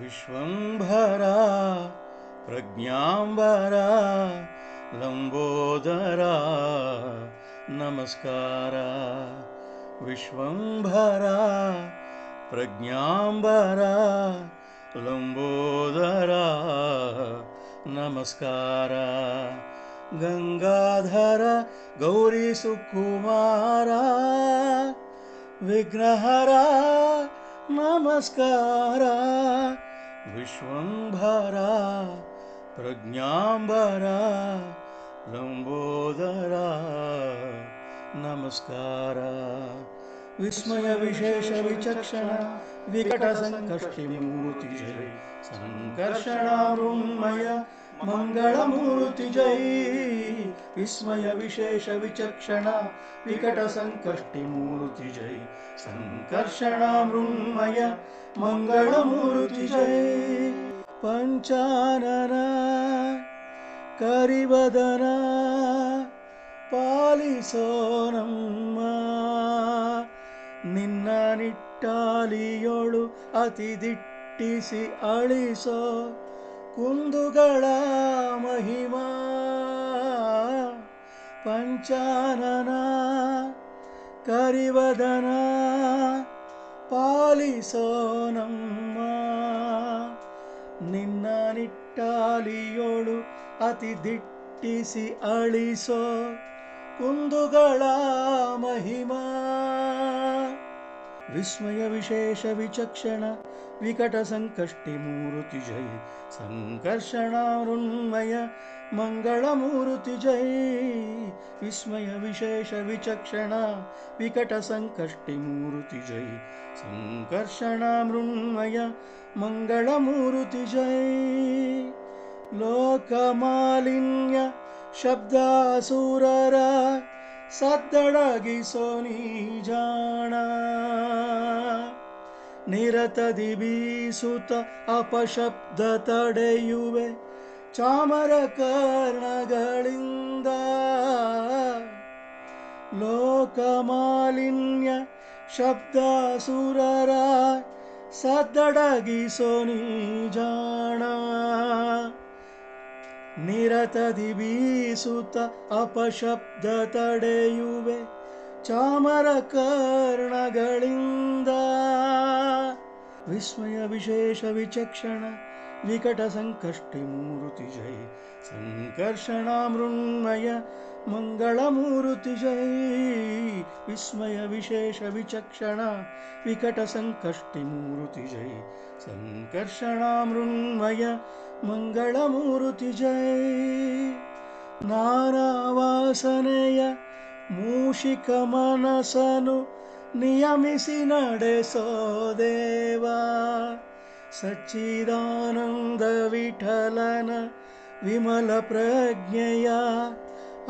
विश्वम्भरा प्रज्ञाम्बरा लम्बोदरा नमस्कार। विश्वम्भरा प्रज्ञाम्बरा नमस्कार। गङ्गाधर गौरीसुकुमारा विघ्नहरा नमस्कार विश्वम्भरा प्रज्ञाम्बरा लम्बोदरा नमस्कार। विस्मयविशेषविचक्षण विकटसङ्कष्टिमूर्तिजय सङ्कर्षणामृण्मय ಮಂಗಳಮೂರ್ತಿ ಜೈ. ವಿಸ್ಮಯ ವಿಶೇಷ ವಿಚಕ್ಷಣ, ವಿಕಟ ಸಂಕಷ್ಟಿ ಮೂರ್ತಿ ಜೈ. ಸಂಕರ್ಷಣ ಮೃಣ್ಮಯ ಮಂಗಳಮೂರ್ತಿ ಜೈ. ಪಂಚಾನನ ಕರಿವದನ, ಪಾಲಿಸೋ ನಮ್ಮ ನಿನ್ನ ನಿಟ್ಟಾಲಿಯೋಳು ಅತಿ ದಿಟ್ಟಿಸಿ ಅಳಿಸೋ ಕುಂದುಗಳ ಮಹಿಮಾ ಪಂಚಾನನ ಕರಿವದನ ಪಾಲಿಸೋ ನಮ್ಮ ನಿನ್ನ ನಿಟ್ಟಾಲಿಯೋಳು ಅತಿ ದಿಟ್ಟಿಸಿ ಅಳಿಸೋ ಕುಂದುಗಳ ಮೂರುತಿ विस्मयविशेषविचक्षण विकटसंकष्टिमूरुतिजये संकर्षणामृण्मय मङ्गलमुरुतिजये विस्मयविशेषविचक्षण विकटसंकष्टिमुरुतिजयी संकर्षणामृण्मय मङ्गलमुरुतिजये। लोकमालिन्य शब्दासुररा ಸದ್ದಡಗಿಸೋ ನೀಜಾಣ ನಿರತದಿ ಬೀಸುತ್ತ ಅಪಶಬ್ದ ತಡೆಯುವೆ ಚಾಮರ ಕರ್ಣಗಳಿಂದ ಲೋಕಮಾಲಿನ್ಯ ಶಬ್ದಾಸುರರ ಸದ್ದಡಗಿಸೋ ನೀ ಜಾಣ. ನಿರತದಿ ಬೀಸುತ್ತ ಅಪಶಬ್ದ ತಡೆಯುವೆ ಚಾಮರ ಕರ್ಣಗಳಿಂದ. ವಿಸ್ಮಯ ವಿಶೇಷ ವಿಚಕ್ಷಣ ವಿಕಟ ಸಂಕಷ್ಟಿ ಮೂರುತಿ ಜೈ ಸಂಕರ್ಷಣ ಮೃನ್ಮಯ ಮಂಗಳ ಮೂರುತಿ ಜೈ ವಿಸ್ಮಯ ವಿಶೇಷ ವಿಚಕ್ಷಣ ವಿಕಟ ಸಂಕಷ್ಟಿ ಮೂರುತಿ ಜೈ ಸಂಕರ್ಷಣ ಮೃನ್ಮಯ ಮಂಗಳ ಮೂರುತಿ ಜೈ ನಾನಾ ವಾಸನೆಯ ಮೂಷಿಕ ಮನಸನು ನಿಯಮಿಸಿ ನಡೆಸೋ ದೇವಾ. ಸಚ್ಚಿದಾನಂದ ವಿಠಲನ ವಿಮಲ ಪ್ರಜ್ಞೆಯ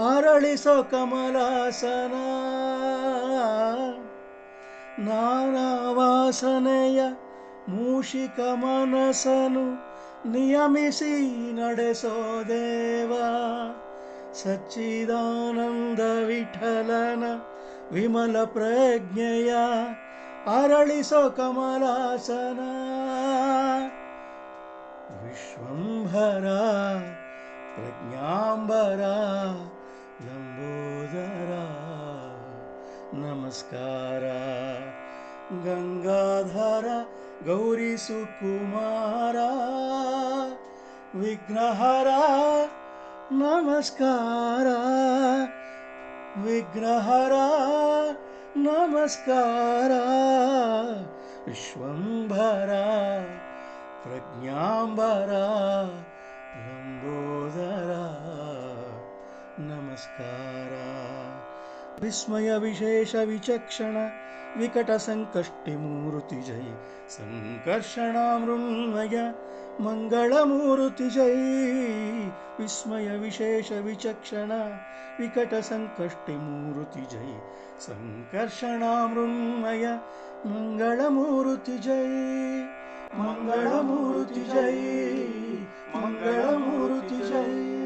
ಅರಳಿಸೋ ಕಮಲಾಸನ. ನಾನಾ ವಾಸನೆಯ ಮೂಷಿಕ ಮನಸನು ನಿಯಮಿಸಿ ನಡೆಸೋ ದೇವ ಸಚ್ಚಿದಾನಂದ ವಿಠಲನ ವಿಮಲ ಪ್ರಜ್ಞೆಯ ಅರಳಿಸೋ ಕಮಲಾಸನ. नमस्कार। गङ्गाधरा गौरी सुकुमारा विघ्नहरा नमस्कारा। विग्रहरा नमस्कारा। विश्वम्भरा प्रज्ञाम्बरा लम्बोदरा नमस्कारा। विस्मयविशेषविचक्षण विकटसङ्कष्टिमूर्तिजयि संकर्षणामृण्मय मङ्गलमूर्तिजयि। विस्मयविशेषविचक्षण विकटसङ्कष्टिमूर्तिजयि संकर्षणामृण्मय मङ्गलमूर्तिजयि। मंगलमूर्ति जय मंगलमूर्ति जय।